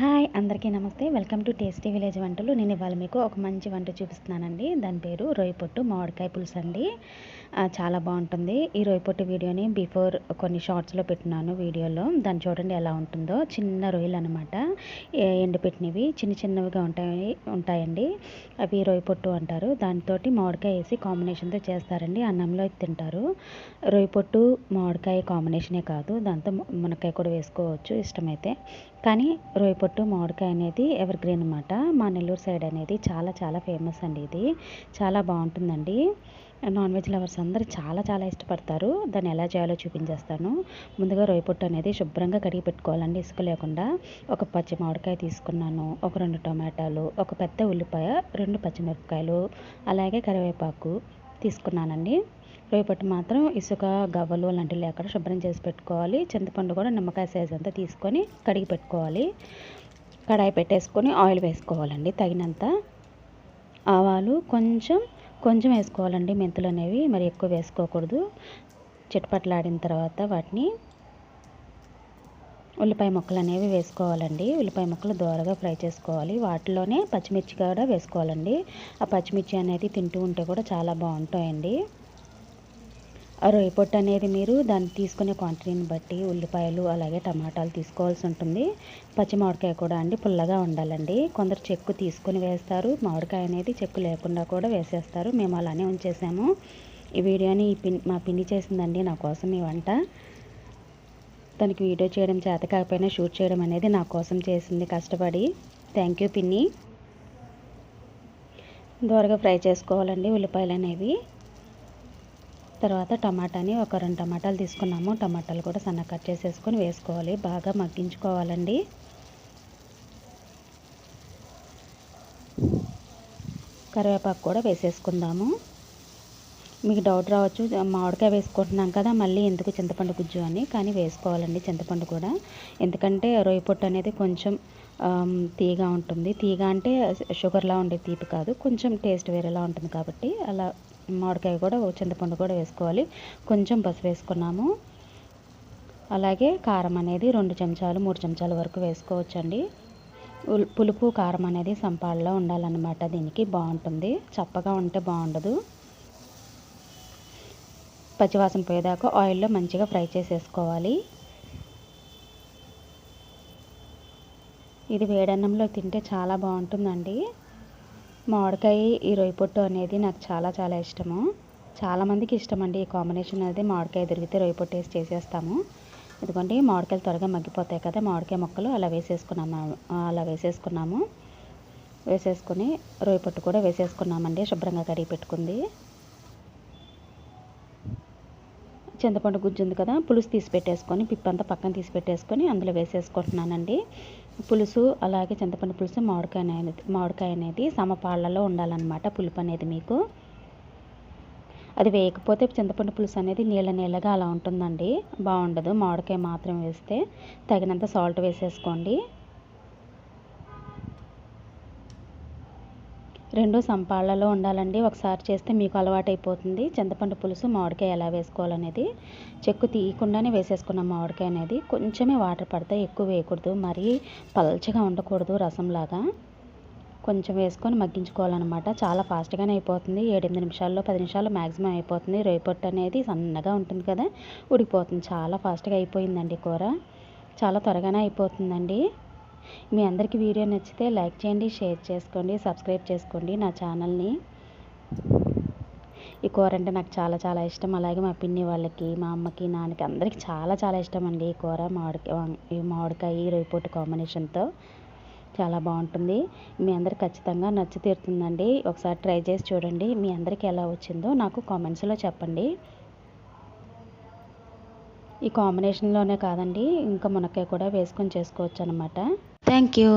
Hi అందరికీ నమస్తే. Welcome to tasty village వంటలు. నేను ఇవాళ మీకు ఒక మంచి వంట చూపిస్తున్నానండి. దాని పేరు రొయ్య పొట్టు మామిడికాయ పులుసు అండి. చాలా బాగుంటుంది. ఈ రొయ్య పొట్టు వీడియోని బిఫోర్ కొన్ని షార్ట్స్లో పెట్టినాను వీడియోలో. దాన్ని చూడండి ఎలా ఉంటుందో. చిన్న రొయ్యలు అనమాట ఎండపెట్టినవి. చిన్న చిన్నవిగా ఉంటాయి ఉంటాయండి. అవి రొయ్య పొట్టు అంటారు. దాంతో మామిడికాయ వేసి కాంబినేషన్తో చేస్తారండి. అన్నంలో తింటారు. రొయ్య పొట్టు మామిడికాయ కాంబినేషనే కాదు. దాంతో మునక్కాయ కూడా వేసుకోవచ్చు ఇష్టమైతే. కానీ రొయ్య పొట్టు మామిడికాయ అనేది ఎవర్ గ్రీన్ అనమాట మా నెల్లూరు సైడ్ అనేది చాలా చాలా ఫేమస్ అండి ఇది. చాలా బాగుంటుందండి. నాన్ వెజ్ లవర్స్ అందరూ చాలా చాలా ఇష్టపడతారు. దాన్ని ఎలా చేయాలో చూపించేస్తాను. ముందుగా రొయ్య పొట్టు అనేది శుభ్రంగా కడిగి పెట్టుకోవాలండి. ఇసుక లేకుండా ఒక పచ్చి మామిడికాయ తీసుకున్నాను. ఒక రెండు టమాటాలు ఒక పెద్ద ఉల్లిపాయ రెండు పచ్చిమిరపకాయలు అలాగే కరివేపాకు తీసుకున్నానండి. రేపటి మాత్రం ఇసుక గవ్వలు లాంటివి లేకుండా శుభ్రం చేసి పెట్టుకోవాలి. చింతపండు కూడా నిమ్మకాయ సైజ్ అంతా తీసుకొని కడిగి పెట్టుకోవాలి. కడాయి పెట్టేసుకొని ఆయిల్ వేసుకోవాలండి తగినంత. ఆవాలు కొంచెం కొంచెం వేసుకోవాలండి మెంతులు అనేవి మరి ఎక్కువ వేసుకోకూడదు. చిటపట్లాడిన తర్వాత వాటిని ఉల్లిపాయ ముక్కలు అనేవి వేసుకోవాలండి. ఉల్లిపాయ ముక్కలు దోరగా ఫ్రై చేసుకోవాలి. వాటిలోనే పచ్చిమిర్చి కూడా వేసుకోవాలండి. ఆ పచ్చిమిర్చి అనేది తింటూ ఉంటే కూడా చాలా బాగుంటాయండి. రొయ్య పొట్టు అనేది మీరు దాన్ని తీసుకునే క్వాంటిటీని బట్టి ఉల్లిపాయలు అలాగే టమాటాలు తీసుకోవాల్సి ఉంటుంది. పచ్చి మామిడికాయ కూడా అండి పుల్లగా ఉండాలండి. కొందరు చెక్కు తీసుకొని వేస్తారు. మామిడికాయ అనేది చెక్కు లేకుండా కూడా వేసేస్తారు. మేము అలానే ఉంచేసాము. ఈ వీడియోని ఈ పిన్ మా పిన్ని చేసిందండి నా కోసం ఈ వంట. తనకి వీడియో చేయడం చేత కాకపోయినా షూట్ చేయడం అనేది నా కోసం చేసింది. కష్టపడి. థ్యాంక్ యూ పిన్ని. దోరగా ఫ్రై చేసుకోవాలండి ఉల్లిపాయలు అనేవి. తర్వాత టమాటాని ఒక రెండు టమాటాలు తీసుకున్నాము. టమాటాలు కూడా సన్న కట్ చేసేసుకొని వేసుకోవాలి. బాగా మగ్గించుకోవాలండి. కరివేపాకు కూడా వేసేసుకుందాము. మీకు డౌట్ రావచ్చు మామిడికాయ వేసుకుంటున్నాం కదా మళ్ళీ ఎందుకు చింతపండు గుజ్జు అని. కానీ వేసుకోవాలండి చింతపండు కూడా. ఎందుకంటే రొయ్య పొట్టు అనేది కొంచెం తీగా ఉంటుంది. తీగా అంటే షుగర్లా ఉండే తీపి కాదు. కొంచెం టేస్ట్ వేరేలా ఉంటుంది కాబట్టి అలా మామిడికాయ కూడా చింతపండు కూడా వేసుకోవాలి. కొంచెం పసుపు వేసుకున్నాము. అలాగే కారం అనేది రెండు చెంచాలు మూడు చెంచాల వరకు వేసుకోవచ్చండి. పులుపు కారం అనేది సంపాడలో ఉండాలన్నమాట దీనికి. బాగుంటుంది. చప్పగా ఉంటే బాగుండదు. పచ్చివాసన పోయేదాకా ఆయిల్లో మంచిగా ఫ్రై చేసేసుకోవాలి. ఇది వేడన్నంలో తింటే చాలా బాగుంటుందండి. మామిడికాయ ఈ రొయ్య పొట్టు అనేది నాకు చాలా చాలా ఇష్టము. చాలామందికి ఇష్టం అండి ఈ కాంబినేషన్ అనేది మామిడికాయ దొరికితే రొయ్య పొట్టు వేసి చేసేస్తాము. ఎందుకంటే మామిడికాయలు త్వరగా మగ్గిపోతాయి కదా మామిడికాయ ముక్కలు అలా వేసేసుకున్నాము అలా వేసేసుకున్నాము. వేసేసుకుని రొయ్య పొట్టు కూడా వేసేసుకున్నామండి శుభ్రంగా కడిగి పెట్టుకుంది. చింతపండు గుజ్జు ఉంది కదా పులుసు తీసి పెట్టేసుకొని పిప్పంతా పక్కన తీసి పెట్టేసుకొని అందులో వేసేసుకుంటున్నానండి. పులుసు అలాగే చింతపండు పులుసు మామిడికాయ అనేది మామిడికాయ అనేది సమపాళ్ళలో ఉండాలన్నమాట పులుపు అనేది మీకు. అది వేయకపోతే చింతపండు పులుసు అనేది నీళ్ళ నీళ్ళగా అలా ఉంటుందండి. బాగుండదు. మామిడికాయ మాత్రం వేస్తే తగినంత సాల్ట్ వేసేసుకోండి. రెండు సంపాళ్ళలో ఉండాలండి. ఒకసారి చేస్తే మీకు అలవాటు అయిపోతుంది చింతపండు పులుసు మామిడికాయ ఎలా వేసుకోవాలనేది. చెక్కు తీయకుండానే వేసేసుకున్న మామిడికాయ అనేది కొంచెమే వాటర్ పడతాయి ఎక్కువ వేయకూడదు. మరీ పల్చగా ఉండకూడదు రసంలాగా. కొంచెం వేసుకొని మగ్గించుకోవాలన్నమాట. చాలా ఫాస్ట్గానే అయిపోతుంది. ఏడెనిమిది నిమిషాల్లో పది నిమిషాల్లో మ్యాక్సిమం అయిపోతుంది. రేపొట్టు అనేది సన్నగా ఉంటుంది కదా. ఉడికిపోతుంది. చాలా ఫాస్ట్గా అయిపోయిందండి కూర. చాలా త్వరగానే అయిపోతుందండి. మీ అందరికీ వీడియో నచ్చితే లైక్ చేయండి షేర్ చేసుకోండి సబ్స్క్రైబ్ చేసుకోండి నా ఛానల్ని. ఈ కూర అంటే నాకు చాలా చాలా ఇష్టం. అలాగే మా పిన్ని వాళ్ళకి మా అమ్మకి నాన్నకి అందరికీ చాలా చాలా ఇష్టం అండి ఈ కూర. మామిడికాయ ఈ మామిడికాయ రొయ్యపోటు కాంబినేషన్తో చాలా బాగుంటుంది. మీ అందరికి ఖచ్చితంగా నచ్చి తీరుతుందండి. ఒకసారి ట్రై చేసి చూడండి మీ అందరికీ ఎలా వచ్చిందో నాకు కామెంట్స్లో చెప్పండి. ఈ కాంబినేషన్లోనే కాదండి ఇంకా మునక్కాయ కూడా వేసుకొని చేసుకోవచ్చు అనమాట థ్యాంక్ యూ